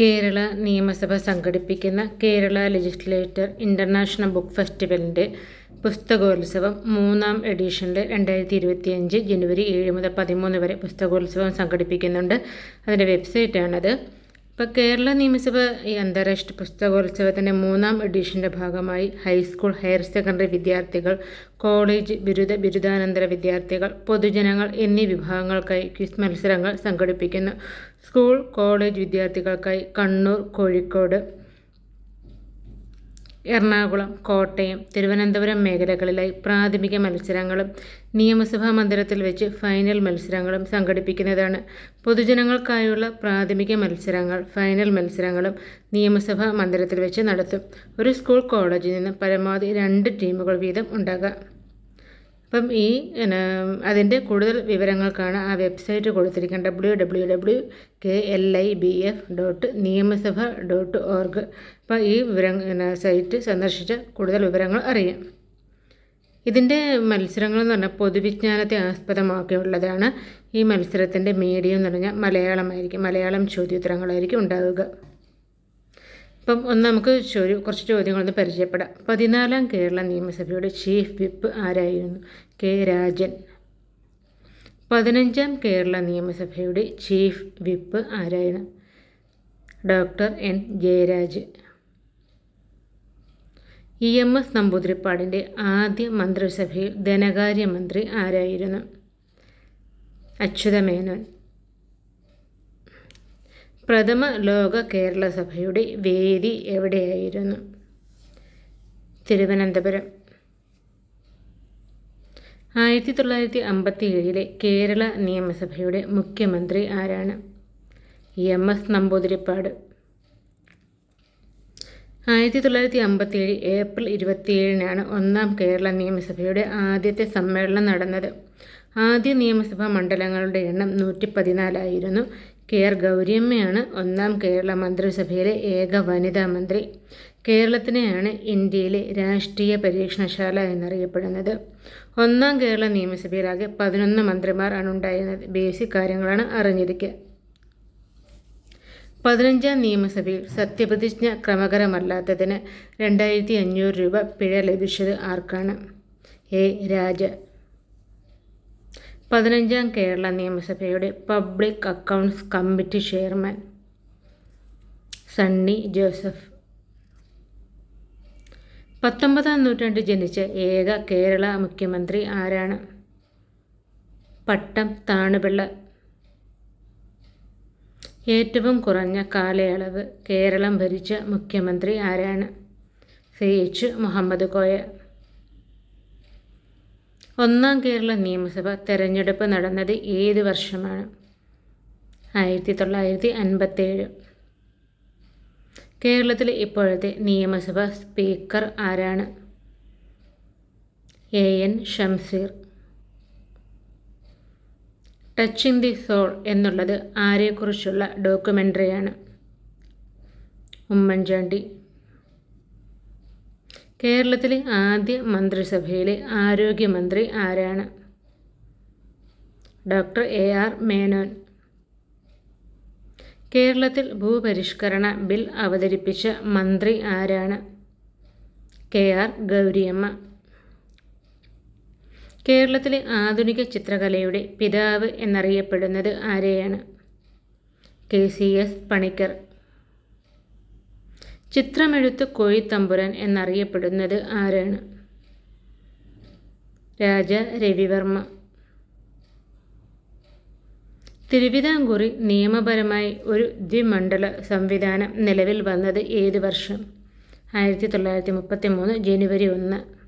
കേരള നിയമസഭ സംഘടിപ്പിക്കുന്ന Kerala legislator international book ഫെസ്റ്റിവലിന്റെ പുസ്തകോത്സവം മൂന്നാം എഡിഷനിൽ രണ്ടായിരത്തി ഇരുപത്തിയഞ്ച് ജനുവരി ഏഴ് മുതൽ പതിമൂന്ന് വരെ പുസ്തകോത്സവം സംഘടിപ്പിക്കുന്നുണ്ട്. അതിന്റെ വെബ്സൈറ്റാണത് ഇപ്പോൾ കേരള നിയമസഭ ഈ അന്താരാഷ്ട്ര പുസ്തകോത്സവത്തിന്റെ മൂന്നാം എഡിഷന്റെ ഭാഗമായി ഹൈസ്കൂൾ ഹയർ സെക്കൻഡറി വിദ്യാർത്ഥികൾ കോളേജ് ബിരുദ ബിരുദാനന്തര വിദ്യാർത്ഥികൾ പൊതുജനങ്ങൾ എന്നീ വിഭാഗങ്ങൾക്കായി ക്വിസ് മത്സരങ്ങൾ സംഘടിപ്പിക്കുന്നു. സ്കൂൾ കോളേജ് വിദ്യാർത്ഥികൾക്കായി കണ്ണൂർ കോഴിക്കോട് എറണാകുളം കോട്ടയം തിരുവനന്തപുരം മേഖലകളിലെ പ്രാഥമിക മത്സരങ്ങളും നിയമസഭാ മന്ദിരത്തിൽ വെച്ച് ഫൈനൽ മത്സരങ്ങളും സംഘടിപ്പിക്കുന്നതാണ്. പൊതുജനങ്ങൾക്കായുള്ള പ്രാഥമിക മത്സരങ്ങൾ ഫൈനൽ മത്സരങ്ങളും നിയമസഭാ മന്ദിരത്തിൽ വെച്ച് നടത്തും. ഒരു സ്കൂൾ കോളേജിൽ നിന്ന് പരമാവധി രണ്ട് ടീമുകൾ വീതം ഉണ്ടാകാം. അപ്പം ഈ അതിന്റെ കൂടുതൽ വിവരങ്ങൾക്കാണ് ആ വെബ്സൈറ്റ് കൊടുത്തിരിക്കുന്നത്. W W W K L I B F dot Niyamasabha dot org അപ്പോൾ ഈ വിവരങ്ങൾ സൈറ്റ് സന്ദർശിച്ച് കൂടുതൽ വിവരങ്ങൾ അറിയാം. ഇതിന്റെ മത്സരങ്ങൾ എന്ന് പറഞ്ഞാൽ പൊതുവിജ്ഞാനത്തെ ആസ്പദമാക്കിയുള്ളതാണ് ഈ മത്സരത്തിന്റെ മീഡിയം എന്ന് പറഞ്ഞാൽ മലയാളമായിരിക്കും. മലയാളം ചോദ്യോത്തരങ്ങളായിരിക്കും ഉണ്ടാവുക. അപ്പം ഒന്ന് നമുക്ക് ചോദ്യം കുറച്ച് ചോദ്യങ്ങളൊന്ന് പരിചയപ്പെടാം. പതിനാലാം കേരള നിയമസഭയുടെ ചീഫ് വിപ്പ് ആരായിരുന്നു? കെ രാജൻ. പതിനഞ്ചാം കേരള നിയമസഭയുടെ ചീഫ് വിപ്പ് ആരായിരുന്നു? Doctor N Jayaraj. E M S നമ്പൂതിരിപ്പാടിന്റെ ആദ്യ മന്ത്രിസഭയിൽ ധനകാര്യമന്ത്രി ആരായിരുന്നു? അച്യുതമേനോൻ. പ്രഥമ ലോക കേരള സഭയുടെ വേദി എവിടെയായിരുന്നു? തിരുവനന്തപുരം. ആയിരത്തി തൊള്ളായിരത്തി അമ്പത്തി ഏഴിലെ കേരള നിയമസഭയുടെ മുഖ്യമന്ത്രി ആരാണ്? M S Namboodiripad. ആയിരത്തി തൊള്ളായിരത്തി അമ്പത്തി ഏഴ് ഏപ്രിൽ ഇരുപത്തിയേഴിനാണ് ഒന്നാം കേരള നിയമസഭയുടെ ആദ്യത്തെ സമ്മേളനം നടന്നത്. ആദ്യ നിയമസഭാ മണ്ഡലങ്ങളുടെ എണ്ണം നൂറ്റി പതിനാലായിരുന്നു കെ ആർ ഗൗരിയമ്മയാണ് ഒന്നാം കേരള മന്ത്രിസഭയിലെ ഏക വനിതാ മന്ത്രി. കേരളത്തിനെയാണ് ഇന്ത്യയിലെ രാഷ്ട്രീയ പരീക്ഷണശാല എന്നറിയപ്പെടുന്നത്. ഒന്നാം കേരള നിയമസഭയിലാകെ പതിനൊന്ന് മന്ത്രിമാർ ആണ് ഉണ്ടായിരുന്നത്. ബേസിക് കാര്യങ്ങളാണ് അറിഞ്ഞിരിക്കുക. പതിനഞ്ചാം നിയമസഭയിൽ സത്യപ്രതിജ്ഞ ക്രമകരമല്ലാത്തതിന് രണ്ടായിരത്തി അഞ്ഞൂറ് രൂപ പിഴ ലഭിച്ചത് ആർക്കാണ്? എ. രാജ. പതിനഞ്ചാം കേരള നിയമസഭയുടെ public accounts committee chairman Sunny Joseph. പത്തൊമ്പതാം നൂറ്റാണ്ടിൽ ജനിച്ച ഏക കേരള മുഖ്യമന്ത്രി ആരാണ്? പട്ടം താണുപിള്ള. ഏറ്റവും കുറഞ്ഞ കാലയളവ് കേരളം ഭരിച്ച മുഖ്യമന്ത്രി ആരാണ്? C H. മുഹമ്മദ് കോയ. ഒന്നാം കേരള നിയമസഭ തെരഞ്ഞെടുപ്പ് നടന്നത് ഏത് വർഷമാണ്? ആയിരത്തി തൊള്ളായിരത്തി അൻപത്തേഴ് കേരളത്തിലെ ഇപ്പോഴത്തെ നിയമസഭ സ്പീക്കർ ആരാണ്? A N Shamseer touching the soul എന്നുള്ളത് ആരെക്കുറിച്ചുള്ള ഡോക്യുമെന്ററിയാണ് ഉമ്മൻചാണ്ടി. കേരളത്തിലെ ആദ്യ മന്ത്രിസഭയിലെ ആരോഗ്യമന്ത്രി ആരാണ്? Doctor A R Menon. കേരളത്തിൽ ഭൂപരിഷ്കരണ ബിൽ അവതരിപ്പിച്ച മന്ത്രി ആരാണ്? K R Gouriamma. കേരളത്തിലെ ആധുനിക ചിത്രകലയുടെ പിതാവ് എന്നറിയപ്പെടുന്നത് ആരെയാണ്? K C S Panicker. ചിത്രമെഴുത്ത് Kozhithampuran എന്നറിയപ്പെടുന്നത് ആരാണ്? രാജ രവിവർമ്മ. തിരുവിതാംകൂറിൽ നിയമപരമായി ഒരു ദ്വിമണ്ഡല സംവിധാനം നിലവിൽ വന്നത് ഏത് വർഷം? ആയിരത്തി തൊള്ളായിരത്തി മുപ്പത്തി മൂന്ന് ജനുവരി ഒന്ന്.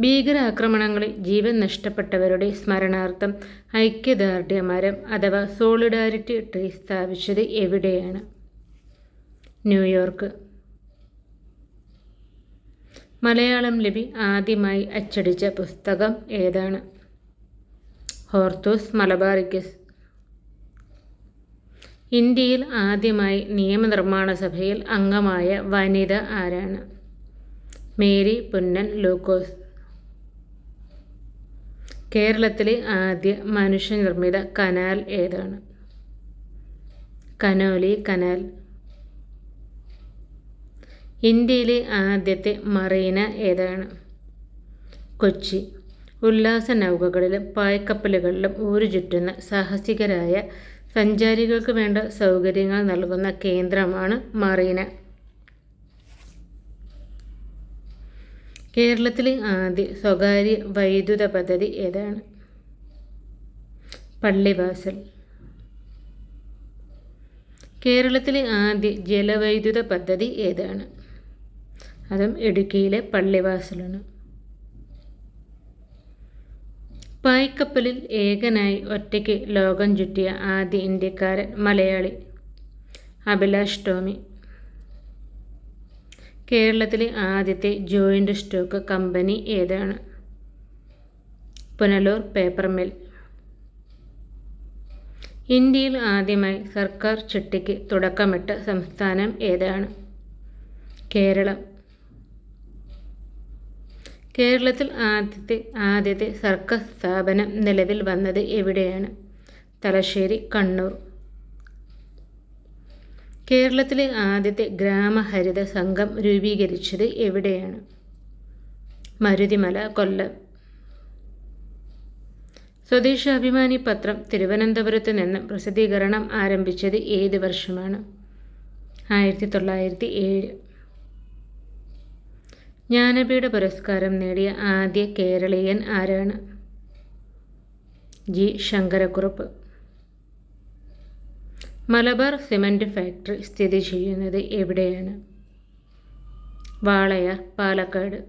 ഭീകരാക്രമണങ്ങളിൽ ജീവൻ നഷ്ടപ്പെട്ടവരുടെ സ്മരണാർത്ഥം ഐക്യദാർഢ്യ മരം അഥവാ സോളിഡാരിറ്റി ട്രീ സ്ഥാപിച്ചത് എവിടെയാണ്? ന്യൂയോർക്ക്. മലയാളം ലിപി ആദ്യമായി അച്ചടിച്ച പുസ്തകം ഏതാണ്? Hortus Malabaricus. ഇന്ത്യയിൽ ആദ്യമായി നിയമനിർമ്മാണ സഭയിൽ അംഗമായ വനിത ആരാണ്? മേരി പുന്നൻ ലൂക്കോസ്. കേരളത്തിലെ ആദ്യ മനുഷ്യനിർമ്മിത കനാൽ ഏതാണ്? Canoli canal. ഇന്ത്യയിലെ ആദ്യത്തെ മറീന ഏതാണ്? കൊച്ചി. ഉല്ലാസ നൗകകളിലും പായ്ക്കപ്പലുകളിലും ഊരുചുറ്റുന്ന സാഹസികരായ സഞ്ചാരികൾക്ക് വേണ്ട സൗകര്യങ്ങൾ നൽകുന്ന കേന്ദ്രമാണ് മറീന. കേരളത്തിലെ ആദ്യ സ്വകാര്യ വൈദ്യുത പദ്ധതി ഏതാണ്? പള്ളിവാസൽ. കേരളത്തിലെ ആദ്യ ജലവൈദ്യുത പദ്ധതി ഏതാണ്? അതും ഇടുക്കിയിലെ പള്ളിവാസലാണ് പായ്ക്കപ്പലിൽ ഏകനായി ഒറ്റയ്ക്ക് ലോകം ചുറ്റിയ ആദ്യ ഇന്ത്യക്കാരൻ മലയാളി അഭിലാഷ് ടോമി. കേരളത്തിലെ ആദ്യത്തെ ജോയിന്റ് സ്റ്റോക്ക് കമ്പനി ഏതാണ്? Punalur paper mill. ഇന്ത്യയിൽ ആദ്യമായി സർക്കാർ ചിട്ടിക്ക് തുടക്കമിട്ട സംസ്ഥാനം ഏതാണ്? കേരളം. കേരളത്തിൽ ആദ്യത്തെ ആദ്യത്തെ സർക്കസ് സ്ഥാപനം നിലവിൽ വന്നത് എവിടെയാണ്? തലശ്ശേരി കണ്ണൂർ. കേരളത്തിലെ ആദ്യത്തെ ഗ്രാമഹരിത സംഘം രൂപീകരിച്ചത് എവിടെയാണ്? മരുതിമല കൊല്ലം. സ്വദേശാഭിമാനി പത്രം തിരുവനന്തപുരത്ത് നിന്ന് പ്രസിദ്ധീകരണം ആരംഭിച്ചത് ഏത് വർഷമാണ്? ആയിരത്തി തൊള്ളായിരത്തി ഏഴ്. ജ്ഞാനപീഠ പുരസ്കാരം നേടിയ ആദ്യ കേരളീയൻ ആരാണ്? G. Sankara Kurup. Malabar cement factory സ്ഥിതി ചെയ്യുന്നത് എവിടെയാണ്? വാളയാർ പാലക്കാട്.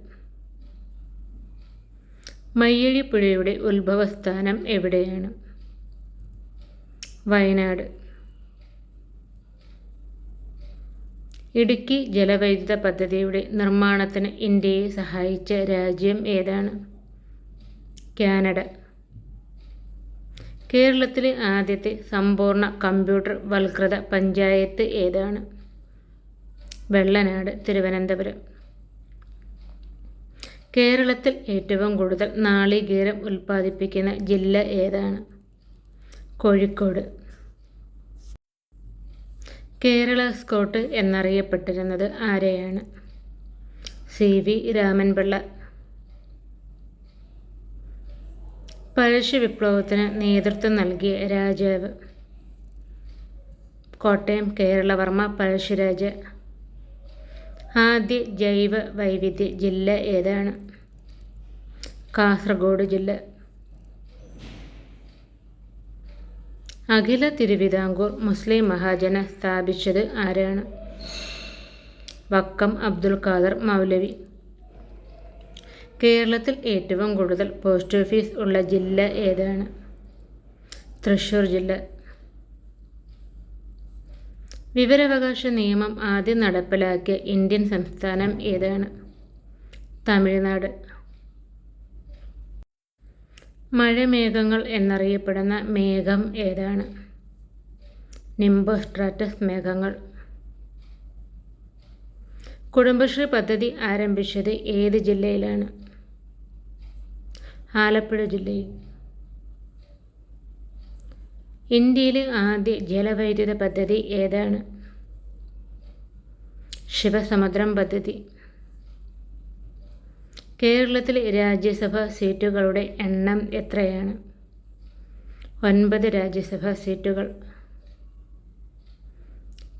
മയ്യഴിപ്പുഴയുടെ ഉത്ഭവസ്ഥാനം എവിടെയാണ്? വയനാട്. ഇടുക്കി ജലവൈദ്യുത പദ്ധതിയുടെ നിർമ്മാണത്തിന് ഇന്ത്യയെ സഹായിച്ച രാജ്യം ഏതാണ്? കാനഡ. കേരളത്തിലെ ആദ്യത്തെ സമ്പൂർണ കമ്പ്യൂട്ടർ വൽകൃത പഞ്ചായത്ത് ഏതാണ്? വെള്ളനാട് തിരുവനന്തപുരം. കേരളത്തിൽ ഏറ്റവും കൂടുതൽ നാളികേരം ഉൽപ്പാദിപ്പിക്കുന്ന ജില്ല ഏതാണ്? കോഴിക്കോട്. കേരള സ്കോട്ട് എന്നറിയപ്പെട്ടിരുന്നത് ആരെയാണ്? C V Raman Pillai. പഴശ്ശി വിപ്ലവത്തിന് നേതൃത്വം നൽകിയ രാജാവ്. കോട്ടയം കേരളവർമ്മ പഴശ്ശിരാജ. ആദ്യ ജൈവ വൈവിധ്യ ജില്ല ഏതാണ്? കാസർഗോഡ് ജില്ല. അഖില തിരുവിതാംകൂർ മുസ്ലിം മഹാജന സ്ഥാപിച്ചത് ആരാണ്? വക്കം അബ്ദുൽ ഖാദർ മൗലവി. കേരളത്തിൽ ഏറ്റവും കൂടുതൽ പോസ്റ്റ് ഓഫീസ് ഉള്ള ജില്ല ഏതാണ്? തൃശ്ശൂർ ജില്ല. വിവരാവകാശ നിയമം ആദ്യം നടപ്പിലാക്കിയ ഇന്ത്യൻ സംസ്ഥാനം ഏതാണ്? തമിഴ്നാട്. മഴമേഘങ്ങൾ എന്നറിയപ്പെടുന്ന മേഘം ഏതാണ്? നിംബോസ്ട്രാറ്റസ് മേഘങ്ങൾ. കുടുംബശ്രീ പദ്ധതി ആരംഭിച്ചത് ഏത് ജില്ലയിലാണ്? ആലപ്പുഴ ജില്ലയിൽ. ഇന്ത്യയിലെ ആദ്യ ജലവൈദ്യുത പദ്ധതി ഏതാണ്? ശിവസമുദ്രം പദ്ധതി. കേരളത്തിലെ രാജ്യസഭാ സീറ്റുകളുടെ എണ്ണം എത്രയാണ്? ഒൻപത് രാജ്യസഭാ സീറ്റുകൾ.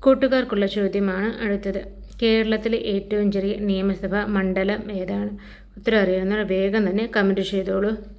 കൂട്ടുകാർക്കുള്ള ചോദ്യമാണ് അടുത്തത്. കേരളത്തിലെ ഏറ്റവും ചെറിയ നിയമസഭാ മണ്ഡലം ഏതാണ്? ഉത്തരം അറിയാവുന്നവർ വേഗം തന്നെ കമന്റ് ചെയ്തോളൂ.